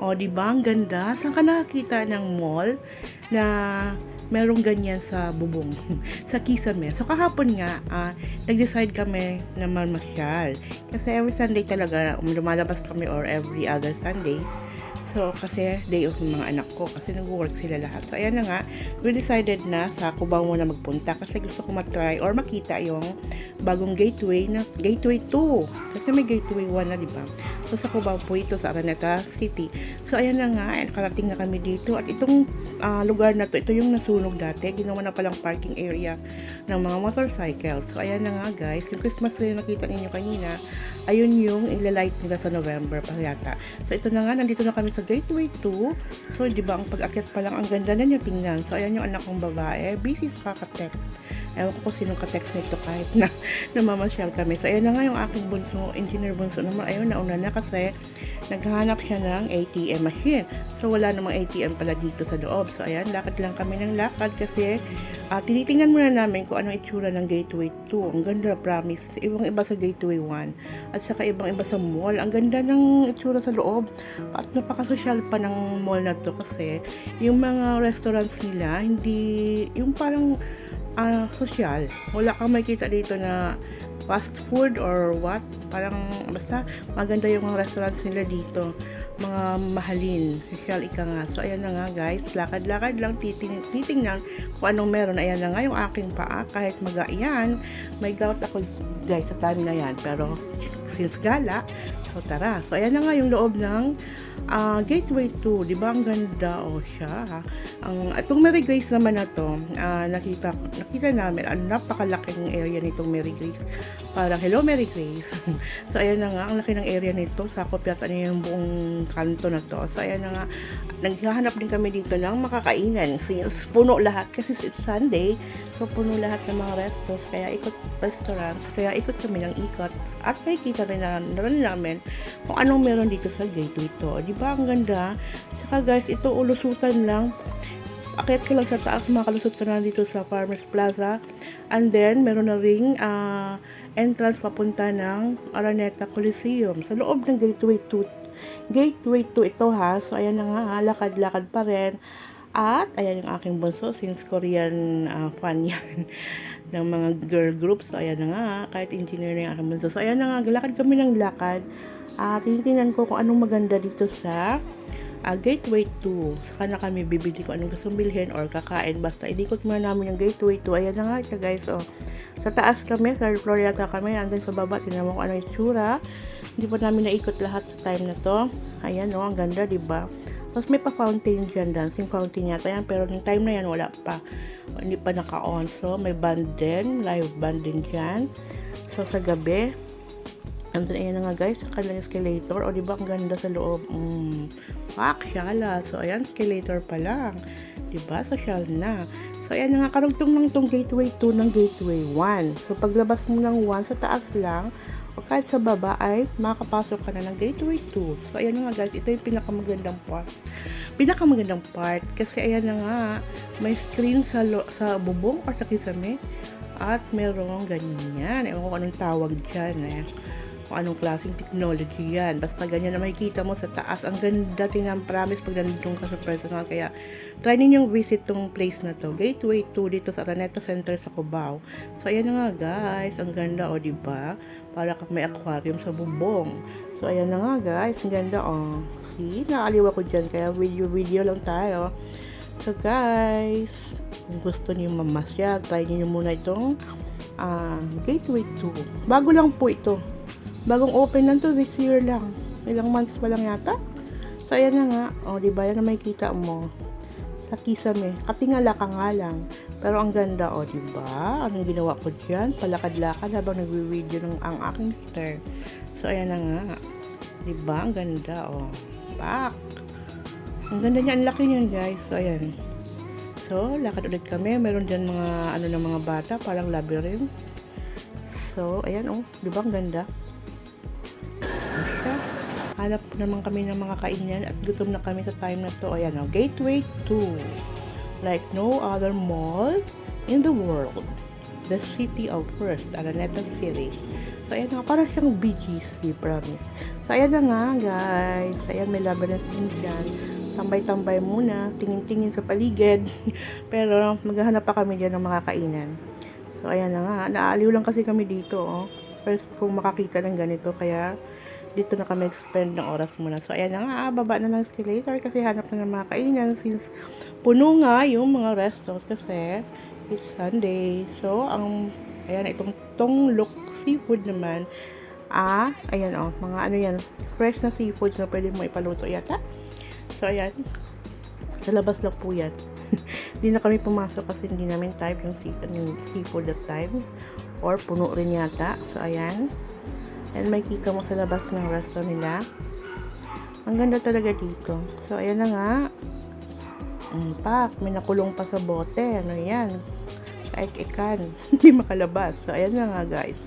O, di ba? Ang ganda. Saan ka nakakita ng mall na merong ganyan sa bubong? sa Kisame. So, kahapon nga, ah, nag-decide kami na mamasyal. Kasi every Sunday talaga, um, lumalabas kami or every other Sunday. So, kasi day off ng mga anak ko kasi nag-work sila lahat. So, ayan na nga, we decided na sa Cubao muna magpunta kasi gusto ko matry or makita yung bagong gateway na gateway 2. Kasi may gateway 1 na, di ba? So, sa Cubao po ito, sa Araneta City. So, ayan na nga, eh, nakarating na kami dito. At itong ah, lugar na to, ito yung nasunog dati. Ginawa na palang parking area ng mga motorcycles. So, ayan na nga guys. Yung Christmas tree na nakita ninyo kanina, ayun yung ilalight nila sa November pa yata. So, ito na nga, nandito na kami sa Gateway 2. So, di ba, ang pag-akyat pa lang, ang ganda na niya tingnan. So, ayan yung anak kong babae. Busy sa kakatext. Ewan ko sinong katext nito kahit na namamasyal kami. So, ayan na nga yung aking bunso, engineer bunso naman. Ayun, nauna na kasi naghahanap siya ng ATM machine. So, wala namang ATM pala dito sa loob. So, ayan, lakad lang kami ng lakad kasi ah, tinitingnan muna namin kung anong itsura ng Gateway 2. Ang ganda, promise. Ibang iba sa Gateway 1. At saka ibang iba sa mall. Ang ganda ng itsura sa loob. At napakasosyal pa ng mall na to kasi yung mga restaurants nila, hindi, yung parang ah, social. Wala kang makita dito na fast food or what. Parang basta maganda yung mga restaurants nila dito. Mga mahalin. Social ika nga. So ayan na nga guys. Lakad-lakad lang titing titingnan kung anong meron. Ayan na nga yung aking paa. Kahit maga yan. May gout ako guys sa time na yan. Pero since gala, so tara. So ayan na nga yung loob ng ah, Gateway 2. Di ang ganda? O siya. Ang itong Mary Grace naman na to, ah, nakita nakita namin ang napakalaking area nitong Mary Grace. Parang hello Mary Grace. so ayan na nga ang laki ng area nito. Sakop yata niya yung buong kanto na to. So ayan na nga naghahanap din kami dito ng makakainan since puno lahat kasi it's Sunday. So puno lahat ng mga restos kaya ikot restaurants kaya ikot kami ng ikot at makikita rin na, na rin namin kung anong meron dito sa gateway to. Di ba ang ganda? Saka guys, ito ulusutan lang akit ko lang sa taas, makalusot ka na dito sa Farmers Plaza. And then, meron na ring ah, entrance papunta ng Araneta Coliseum. Sa loob ng Gateway 2. Gateway 2 ito ha. So, ayan na nga, ha, lakad-lakad pa rin. At, ayan yung aking bunso, since Korean ah, fan yan ng mga girl groups. So, ayan na nga, kahit engineer na yung aking bunso. So, ayan na nga, lakad kami ng lakad. At, tinitingnan ko kung anong maganda dito sa ah, Gateway 2. Saka na kami bibili ko anong gustong bilhin or kakain. Basta idikot muna namin yung Gateway 2. Ayan na nga siya guys. Oh. Sa taas kami, third floor yata kami. Andun sa baba, mo kung ano yung itsura. Hindi pa namin naikot lahat sa time na to. Ayan oh, ang ganda, di ba? Tapos may pa fountain dyan, dancing fountain yata yan. Pero yung time na yan, wala pa. Hindi pa naka-on. So, may band din, live band din dyan. So, sa gabi, Andun, ayan na nga guys, ang kanilang escalator. O, di ba ang ganda sa loob? Mm, pak, syala. So, ayan, escalator pa lang. Di ba? Social na. So, ayan na nga, karugtong lang itong gateway 2 ng gateway 1. So, paglabas mo ng 1 sa taas lang, kahit sa baba ay makakapasok ka na ng gateway 2. So, ayan na nga guys, ito yung pinakamagandang part. Pinakamagandang part, kasi ayan na nga, may screen sa, sa bubong or sa kisame. At merong ganyan. Ewan ko anong tawag dyan eh kung anong klaseng technology yan. Basta ganyan na makikita mo sa taas. Ang ganda tingnan, promise pag nandun ka sa personal. Kaya, try ninyong visit tong place na to. Gateway 2 dito sa Araneta Center sa Cubao. So, ayan na nga guys. Ang ganda, o, di ba? Para kang may aquarium sa bubong. So, ayan na nga guys. Ang ganda, o. See? Nakaliwa ko dyan. Kaya video-video lang tayo. So, guys, kung gusto niyo mamasyal, try niyo muna itong ah, Gateway 2. Bago lang po ito. Bagong open lang to this year lang. Ilang months pa lang yata. So, ayan na nga. O, di ba? Yan na makikita mo. Sa kisame. Katingala ka nga lang. Pero ang ganda, o, di ba? Anong ginawa ko dyan? Palakad-lakad habang nagwi-video ng ang aking sister. So, ayan na nga. Di ba? Ang ganda, o. Back. Ang ganda niya. Ang laki niyan, guys. So, ayan. So, lakad ulit kami. Meron dyan mga, ano ng mga bata. Parang labyrinth. So, ayan, oh. Di ba? Ang ganda. Siya. Hanap naman kami ng mga kainan at gutom na kami sa time na to. Ayan o, Gateway 2. Like no other mall in the world. The city of first, Araneta City. So, ayan na, parang siyang BGC, promise. So, ayan na nga, guys. Ayan, may labyrinth din dyan. Tambay-tambay muna, tingin-tingin sa paligid. Pero, maghahanap pa kami dyan ng mga kainan. So, ayan na nga. Naaliw lang kasi kami dito, oh. First, kung makakita ng ganito, kaya dito na kami spend ng oras muna. So, ayan na nga, ah, baba na ng escalator kasi hanap na ng mga kainan since puno nga yung mga restos kasi it's Sunday. So, ang, ayan, itong tong look seafood naman, ah, ayan oh, mga ano yan, fresh na seafood na pwede mo ipaluto yata. So, ayan, sa labas lang po yan. Hindi na kami pumasok kasi hindi namin type yung, sea, yung seafood that time. Or puno rin yata. So, ayan. And may kita mo sa labas ng resto nila. Ang ganda talaga dito. So, ayan na nga. Mm, pak, may nakulong pa sa bote. Ano yan? Kaik-ikan. Hindi makalabas. So, ayan na nga guys.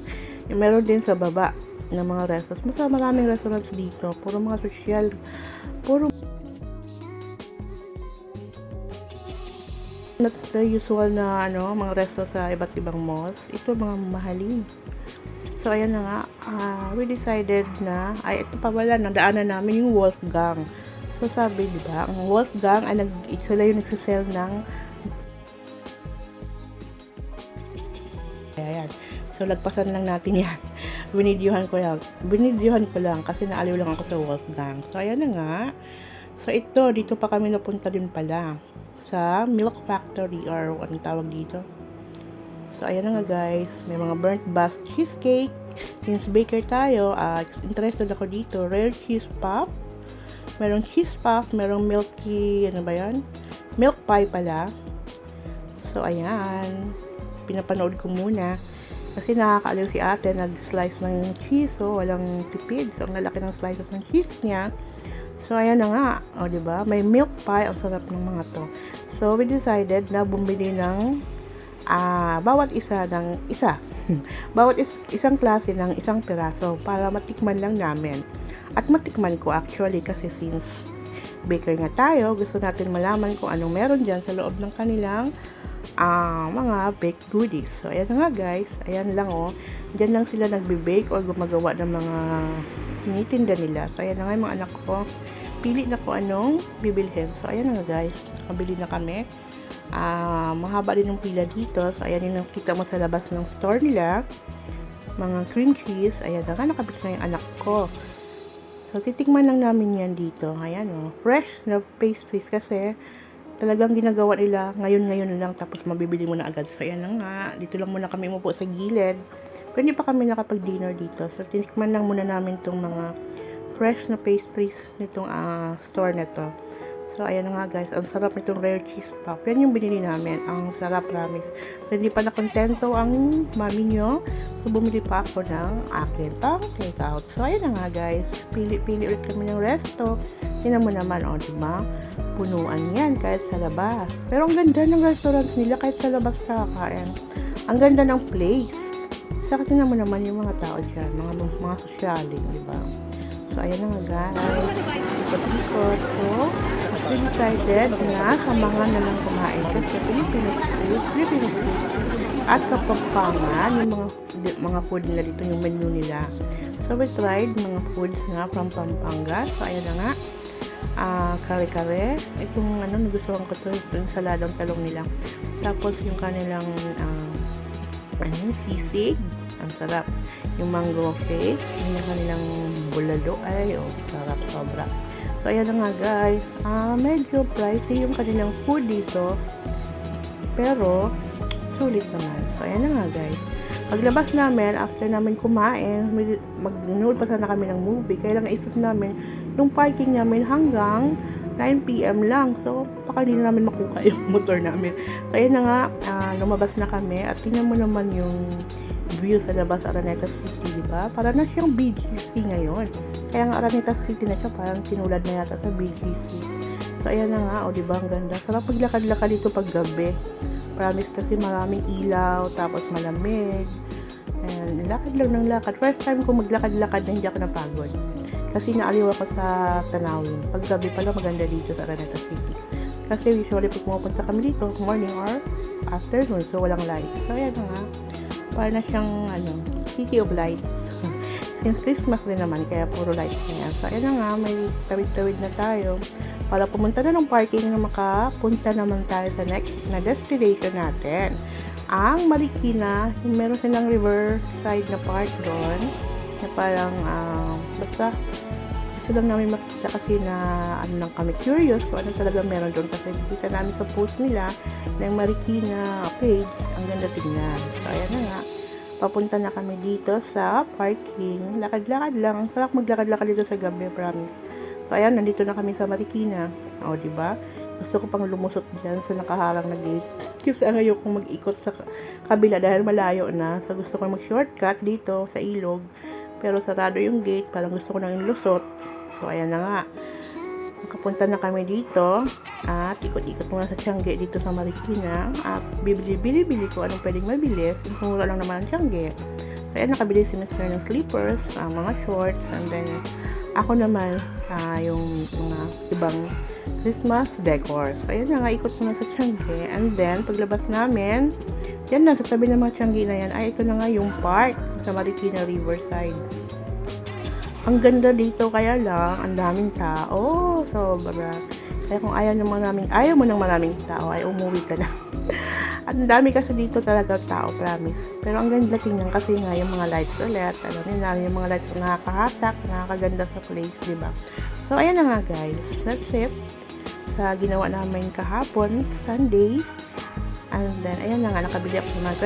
Yung meron din sa baba ng mga restaurants. Mas maraming restaurants dito. Puro mga social. Not the usual na ano, mga resto sa iba't ibang malls. Ito mga mahalin. So, ayan na nga, ah, we decided na, ay, ito pa wala, nadaanan namin yung Wolfgang. So, sabi, di ba, ang Wolfgang, ay, nag, sila yung nagsisell ng, ayan, so, lagpasan lang natin yan. Binidyohan ko lang, binidyohan ko lang, kasi naaliw lang ako sa Wolfgang. So, ayan na nga, so, ito, dito pa kami napunta din pala, sa Milk Factory, or anong tawag dito, So, ayan na nga guys. May mga burnt bust cheesecake. Since baker tayo, uh, interested ako dito. Rare cheese puff. Merong cheese puff. Merong milky, ano ba yan? Milk pie pala. So, ayan. Pinapanood ko muna. Kasi nakakaaliw si ate. Nag-slice ng cheese. So, walang tipid. So, ang lalaki ng slices ng cheese niya. So, ayan na nga. O, di ba? May milk pie. Ang sarap ng mga to. So, we decided na bumili ng ah, bawat isa ng isa. bawat is, isang klase ng isang piraso para matikman lang namin. At matikman ko actually kasi since baker nga tayo, gusto natin malaman kung anong meron dyan sa loob ng kanilang ah, mga baked goodies. So, ayan nga guys. Ayan lang oh. Diyan lang sila nagbe-bake or gumagawa ng mga tinitinda nila. So, ayan na nga mga anak ko. Pili na ko anong bibilhin. So, ayan na nga guys. Nakabili na kami ah mahaba din yung pila dito. So, ayan yung nakita mo sa labas ng store nila. Mga cream cheese. Ayan na nga, nakabit na yung anak ko. So, titikman lang namin yan dito. Ayan o. Oh. Fresh na pastries kasi talagang ginagawa nila ngayon-ngayon lang tapos mabibili mo na agad. So, ayan na nga. Dito lang muna kami umupo sa gilid. Pero pa kami nakapag-dinner dito. So, tinikman lang muna namin tong mga fresh na pastries nitong uh, store na to. So, ayan nga guys. Ang sarap nitong rare cheese puff. Yan yung binili namin. Ang sarap, promise. So, hindi pa nakontento ang mami nyo. So, bumili pa ako ng akin pang take out. So, ayan na nga guys. Pili-pili ulit kami ng resto. Tingnan mo naman, o, oh, diba? Punuan yan kahit sa labas. Pero ang ganda ng restaurant nila kahit sa labas kakain. Ang ganda ng place. Saka tingnan mo naman yung mga tao dyan. Mga, mga sosyaling, diba? So, ayan na nga guys. Ikot-ikot. So, we decided na samahan na lang kumain kasi Filipino food, Filipino food. At kapampangan, yung mga, mga food nila dito, yung menu nila. So, we tried mga foods nga from Pampanga. So, ayan na nga. Uh, kare-kare. Itong ano, nagustuhan ko to, yung saladong talong nila. Tapos, yung kanilang uh, ano, sisig. Ang sarap. Yung mango cake. Yung kanilang bulalo. Ay, oh, sarap sobra. So, ayan na nga guys. Uh, medyo pricey yung kanilang food dito. Pero, sulit naman. So, ayan na nga guys. Paglabas namin, after namin kumain, mag-nood pa sana kami ng movie. Kaya lang naisip namin, yung parking namin hanggang 9pm lang. So, baka hindi na namin makuha yung motor namin. So, ayan na nga, uh, lumabas na kami. At tingnan mo naman yung view sa labas Araneta City, di ba? Para na siyang BGC ngayon. Kaya nga Araneta City na siya, parang sinulad na yata sa BGC. So, ayan na nga, o oh, di ba? Ang ganda. Sarap paglakad-lakad dito pag gabi. Promise kasi maraming ilaw, tapos malamig. And lakad lang ng lakad. First time ko maglakad-lakad na hindi ako napagod. Kasi naaliw ako sa tanawin. Pag gabi pala maganda dito sa Araneta City. Kasi usually pag pumupunta kami dito, morning or afternoon, so walang light. So ayan na nga. Para na siyang, ano, City of Lights. Since Christmas din naman, kaya puro lights na yan. So, ayan na nga, may tawid-tawid na tayo. Para pumunta na ng parking na makapunta naman tayo sa next na destination natin. Ang Marikina, yung meron silang riverside na park doon. Na parang, ah, basta, gusto lang namin makita kasi na ano lang kami curious kung ano talaga meron doon. Kasi nakita namin sa post nila ng Marikina page ang ganda tingnan. So ayan na nga. Papunta na kami dito sa parking. Lakad-lakad lang. Ang sarap maglakad-lakad dito sa gabi promise. So ayan nandito na kami sa Marikina. O di ba? Gusto ko pang lumusot dyan sa nakaharang na gate. Kasi ang ayaw kong mag-ikot sa kabila dahil malayo na. So gusto ko mag shortcut dito sa ilog pero sarado yung gate, parang gusto ko nang ilusot. So, ayan na nga. Nakapunta na kami dito. At ikot-ikot muna sa Tiangge dito sa Marikina. At bibili-bili ko anong pwedeng mabili. Since mura lang naman ang Tiangge. So, ayan, nakabili si Mr. ng slippers, ah, mga shorts, and then ako naman, ah, yung mga ibang Christmas decor. So, ayan na nga, ikot muna sa Tiangge. And then, paglabas namin, yan na, sa tabi ng mga Tiangge na yan, ay ito na nga yung park sa Marikina Riverside. Ang ganda dito kaya lang, ang daming tao. Sobra. Kaya kung ayaw, ng maraming, ayaw mo ng maraming tao, ay umuwi ka na. Ang dami kasi dito talaga tao, promise. Pero ang ganda tingnan kasi nga yung mga lights ulit. Alam niyo na, yung mga lights na nakakahatak, nakakaganda sa place, di ba? So, ayan na nga guys. That's it. Sa ginawa namin kahapon, Sunday. And then, ayan na nga, nakabili ako ng mga